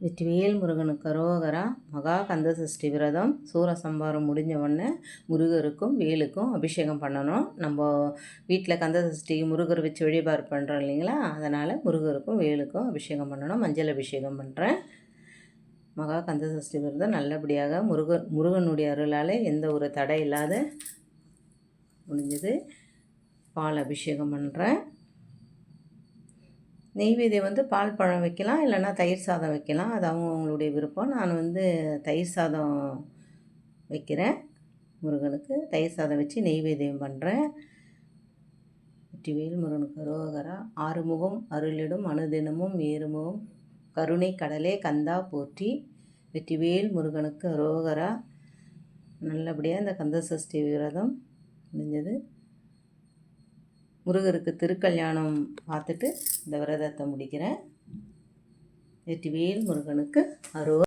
வெற்றிவேல் முருகனுக்கு கரோகரா மகா கந்த சஷ்டி விரதம் சூரசம்பாரம் முடிஞ்ச உடனே முருகருக்கும் வேலுக்கும் அபிஷேகம் பண்ணணும். நம்ம வீட்டில் கந்த சஷ்டி முருகர் வச்சு வழிபாடு பண்ணுறோம் இல்லைங்களா? அதனால் முருகருக்கும் வேலுக்கும் அபிஷேகம் பண்ணணும். மஞ்சள் அபிஷேகம் பண்ணுறேன் மகா கந்த சஷ்டி விரதம் நல்லபடியாக முருகன் முருகனுடைய அருளால் எந்த ஒரு தடை இல்லாத முடிஞ்சது. பால் அபிஷேகம் பண்ணுறேன் நெய்வேதியம் வந்து பால் பழம் வைக்கலாம் இல்லைன்னா தயிர் சாதம் வைக்கலாம். அது அவங்க அவங்களுடைய விருப்பம். நான் வந்து தயிர் சாதம் வைக்கிறேன் முருகனுக்கு. தயிர் சாதம் வச்சு நெய்வேதியம் பண்ணுறேன் வெற்றிவேல் முருகனுக்கு ரோகரா ஆறுமுகம் அருளிடும் அனுதினமும் ஏறுமுகம் கருணை கடலே கந்தா போற்றி வெற்றிவேல் முருகனுக்கு ரோகரா நல்லபடியாக இந்த கந்த சஷ்டி விரதம் முடிஞ்சது. முருகருக்கு திருக்கல்யாணம் பார்த்துட்டு இந்த விரதத்தை முடிக்கிறேன். வெற்றிவேல் முருகனுக்கு அருவ